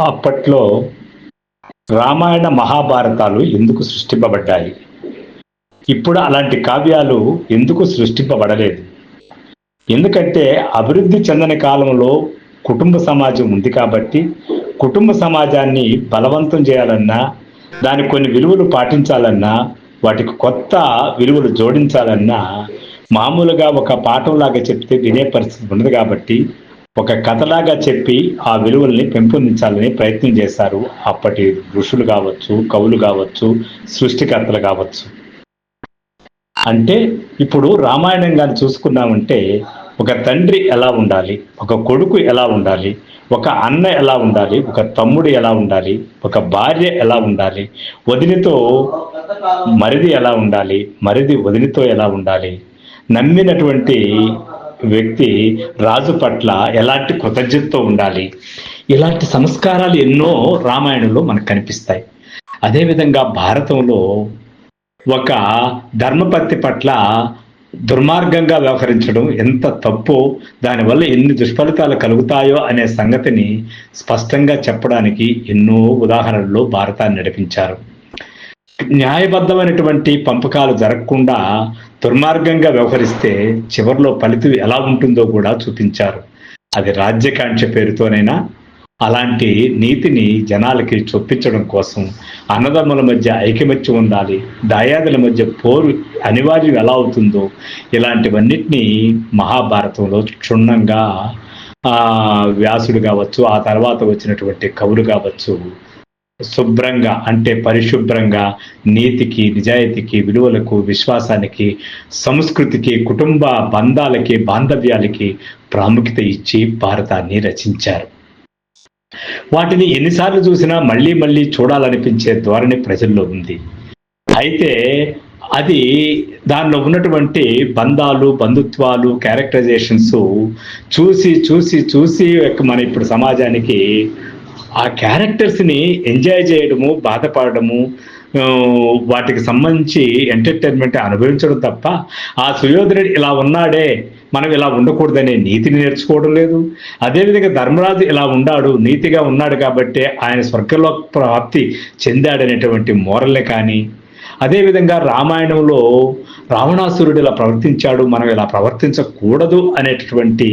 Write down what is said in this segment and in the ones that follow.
అప్పట్లో రామాయణ మహాభారతాలు ఎందుకు సృష్టింపబడ్డాయి? ఇప్పుడు అలాంటి కావ్యాలు ఎందుకు సృష్టింపబడలేదు? ఎందుకంటే అభివృద్ధి చెందని కాలంలో కుటుంబ సమాజం ఉంది కాబట్టి కుటుంబ సమాజాన్ని బలవంతం చేయాలన్నా దానికి కొన్ని విలువలు పాటించాలన్నా వాటికి కొత్త విలువలు జోడించాలన్నా మామూలుగా ఒక పాఠంలాగా చెప్తే వినే పరిస్థితి ఉండదు కాబట్టి ఒక కథలాగా చెప్పి ఆ విలువల్ని పెంపొందించాలని ప్రయత్నం చేశారు. అప్పటి ఋషులు కావచ్చు కవులు కావచ్చు సృష్టికర్తలు కావచ్చు. అంటే ఇప్పుడు రామాయణం కానీ చూసుకున్నామంటే ఒక తండ్రి ఎలా ఉండాలి ఒక కొడుకు ఎలా ఉండాలి ఒక అన్న ఎలా ఉండాలి ఒక తమ్ముడు ఎలా ఉండాలి ఒక భార్య ఎలా ఉండాలి వదిలితో మరిది ఎలా ఉండాలి మరిది వదిలితో ఎలా ఉండాలి నమ్మినటువంటి వ్యక్తి రాజు పట్ల ఎలాంటి కృతజ్ఞతతో ఉండాలి? ఇలాంటి సంస్కారాలు ఎన్నో రామాయణంలో మనకు కనిపిస్తాయి. అదేవిధంగా భారతంలో ఒక ధర్మపత్తి పట్ల దుర్మార్గంగా వ్యవహరించడం ఎంత తప్పు దానివల్ల ఎన్ని దుష్ఫలితాలు కలుగుతాయో అనే సంగతిని స్పష్టంగా చెప్పడానికి ఎన్నో ఉదాహరణలు భారతాన్ని నడిపించారు. న్యాయబద్ధమైనటువంటి పంపకాలు జరగకుండా దుర్మార్గంగా వ్యవహరిస్తే చివరిలో ఫలితం ఎలా ఉంటుందో కూడా చూపించారు. అది రాజ్యకాంక్ష పేరుతోనైనా అలాంటి నీతిని జనాలకి చొప్పించడం కోసం అన్నదమ్ముల మధ్య ఐకమత్యం ఉండాలి దాయాదుల మధ్య పోరు అనివార్యం ఎలా అవుతుందో ఇలాంటివన్నిటినీ మహాభారతంలో క్షుణ్ణంగా వ్యాసుడు కావచ్చు ఆ తర్వాత వచ్చినటువంటి కవులు కావచ్చు శుభ్రంగా అంటే పరిశుభ్రంగా నీతికి నిజాయితీకి విలువలకు విశ్వాసానికి సంస్కృతికి కుటుంబ బంధాలకి బాంధవ్యాలకి ప్రాముఖ్యత ఇచ్చి భారతాన్ని రచించారు. వాటిని ఎన్నిసార్లు చూసినా మళ్ళీ మళ్ళీ చూడాలనిపించే ధోరణి ప్రజల్లో ఉంది. అయితే అది దానిలో ఉన్నటువంటి బంధాలు బంధుత్వాలు క్యారెక్టరైజేషన్స్ చూసి చూసి చూసి మన ఇప్పుడు సమాజానికి ఆ క్యారెక్టర్స్ని ఎంజాయ్ చేయడము బాధపడము వాటికి సంబంధించి ఎంటర్టైన్మెంట్ అనుభవించడం తప్ప ఆ సుయోధనుడు ఇలా ఉన్నాడే మనం ఇలా ఉండకూడదనే నీతిని నేర్చుకోవడం లేదు. అదేవిధంగా ధర్మరాజు ఇలా ఉన్నాడు నీతిగా ఉన్నాడు కాబట్టి ఆయన స్వర్గలో ప్రాప్తి చెందాడనేటువంటి మోరల్ని కానీ అదేవిధంగా రామాయణంలో రావణాసురుడు ఇలా ప్రవర్తించాడు మనం ఇలా ప్రవర్తించకూడదు అనేటటువంటి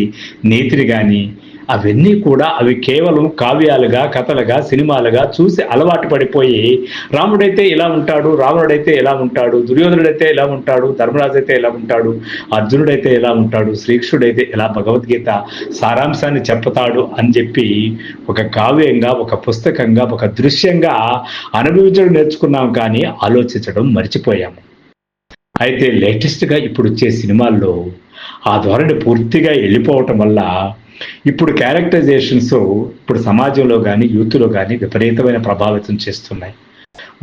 నీతిని కానీ అవన్నీ కూడా అవి కేవలం కావ్యాలుగా కథలుగా సినిమాలుగా చూసి అలవాటు పడిపోయి రాముడైతే ఇలా ఉంటాడు రావణుడైతే ఎలా ఉంటాడు దుర్యోధనుడైతే ఎలా ఉంటాడు ధర్మరాజు అయితే ఎలా ఉంటాడు అర్జునుడైతే ఎలా ఉంటాడు శ్రీకృష్ణుడైతే ఎలా భగవద్గీత సారాంశాన్ని చెప్తాడు అని చెప్పి ఒక కావ్యంగా ఒక పుస్తకంగా ఒక దృశ్యంగా అనుభవించడం నేర్చుకున్నాం కానీ ఆలోచించడం మర్చిపోయాము అయితే లేటెస్ట్గా ఇప్పుడు వచ్చే సినిమాల్లో ఆ ధోరణి పూర్తిగా వెళ్ళిపోవటం వల్ల ఇప్పుడు క్యారెక్టరైజేషన్స్ ఇప్పుడు సమాజంలో కానీ యూత్లో కానీ విపరీతమైన ప్రభావితం చేస్తున్నాయి.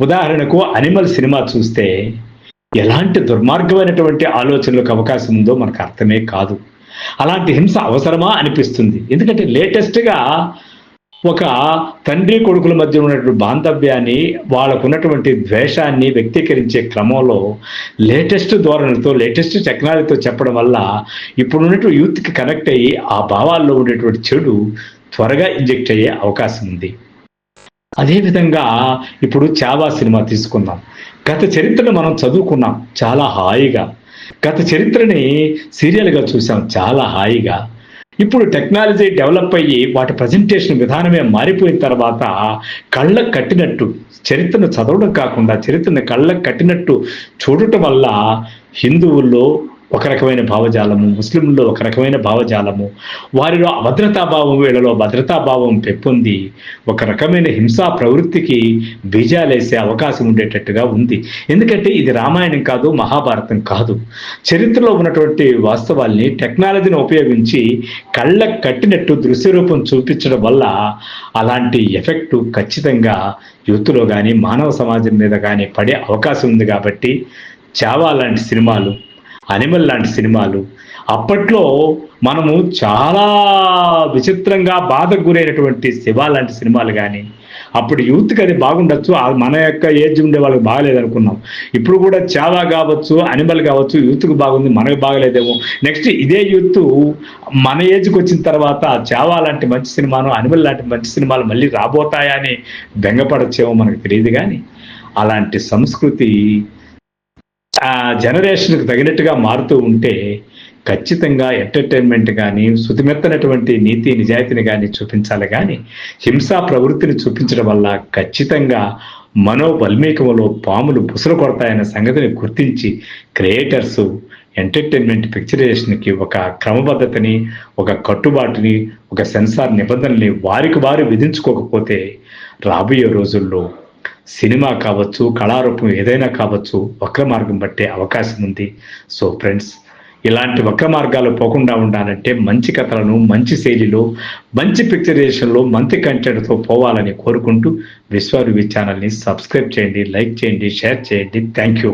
ఉదాహరణకు అనిమల్ సినిమా చూస్తే ఎలాంటి దుర్మార్గమైనటువంటి ఆలోచనలకు అవకాశం ఉందో మనకు అర్థమే కాదు. అలాంటి హింస అవసరమా అనిపిస్తుంది. ఎందుకంటే లేటెస్ట్గా ఒక తండ్రి కొడుకుల మధ్య ఉన్నటువంటి బాంధవ్యాన్ని వాళ్ళకు ఉన్నటువంటి ద్వేషాన్ని వ్యక్తీకరించే క్రమంలో లేటెస్ట్ ధోరణితో లేటెస్ట్ టెక్నాలజీతో చెప్పడం వల్ల ఇప్పుడు యూత్కి కనెక్ట్ అయ్యి ఆ భావాల్లో ఉండేటువంటి చెడు త్వరగా ఇంజెక్ట్ అయ్యే అవకాశం ఉంది. అదేవిధంగా ఇప్పుడు చావా సినిమా తీసుకుందాం. గత చరిత్రను మనం చదువుకున్నాం. చాలా హాయిగా. గత చరిత్రని సీరియల్గా చూసాం. చాలా హాయిగా. ఇప్పుడు టెక్నాలజీ డెవలప్ అయ్యి వాటి ప్రజెంటేషన్ విధానమే మారిపోయిన తర్వాత కళ్ళకు కట్టినట్టు చరిత్రను చదవడం కాకుండా చరిత్రను కళ్ళకు కట్టినట్టు చూడటం వల్ల హిందువుల్లో ఒక రకమైన భావజాలము ముస్లింలో ఒక రకమైన భావజాలము. వారిలో అభద్రతాభావం వీళ్ళలో భద్రతాభావం పెప్పొంది ఒక రకమైన హింసా ప్రవృత్తికి బీజాలేసే అవకాశం ఉండేటట్టుగా ఉంది. ఎందుకంటే ఇది రామాయణం కాదు మహాభారతం కాదు. చరిత్రలో ఉన్నటువంటి వాస్తవాల్ని టెక్నాలజీని ఉపయోగించి కళ్ళకు కట్టినట్టు దృశ్య రూపం చూపించడం వల్ల అలాంటి ఎఫెక్టు ఖచ్చితంగా యూత్లో కానీ మానవ సమాజం మీద కానీ పడే అవకాశం ఉంది కాబట్టి చావా లాంటి సినిమాలు అనిమల్ లాంటి సినిమాలు. అప్పట్లో మనము చాలా విచిత్రంగా బాధకు గురైనటువంటి శివ లాంటి సినిమాలు కానీ అప్పుడు యూత్కి అది బాగుండొచ్చు మన యొక్క ఏజ్ ఉండే వాళ్ళకి బాగలేదు అనుకున్నాం. ఇప్పుడు కూడా చాలా కావచ్చు అనిమల్ కావచ్చు యూత్కి బాగుంది మనకు బాగలేదేమో. నెక్స్ట్ ఇదే యూత్ మన ఏజ్కి వచ్చిన తర్వాత చావా లాంటి మంచి సినిమాను అనిమల్ లాంటి మంచి సినిమాలు మళ్ళీ రాబోతాయా అని బెంగపడచ్చేమో మనకు తెలియదు కానీ అలాంటి సంస్కృతి ఆ జనరేషన్కి తగినట్టుగా మారుతూ ఉంటే ఖచ్చితంగా ఎంటర్టైన్మెంట్ కానీ శుతిమెత్తనటువంటి నీతి నిజాయితీని కానీ చూపించాలి. కానీ హింసా ప్రవృత్తిని చూపించడం వల్ల ఖచ్చితంగా మనోబల్మీకములో పాములు బుసలు కొడతాయన్న సంగతిని గుర్తించి క్రియేటర్స్ ఎంటర్టైన్మెంట్ పిక్చరైజేషన్కి ఒక క్రమబద్ధతని ఒక కట్టుబాటుని ఒక సెన్సార్ నిబంధనల్ని వారికి వారు విధించుకోకపోతే రాబోయే రోజుల్లో సినిమా కావచ్చు కళారూపం ఏదైనా కావచ్చు వక్ర మార్గం పట్టే అవకాశం ఉంది. సో ఫ్రెండ్స్ ఇలాంటి వక్ర మార్గాలు పోకుండా ఉండాలంటే మంచి కథలను మంచి శైలిలో మంచి పిక్చరైజేషన్లో మంచి కంటెంట్తో పోవాలని కోరుకుంటూ విశ్వరువి ఛానల్ని సబ్స్క్రైబ్ చేయండి లైక్ చేయండి షేర్ చేయండి. Thank you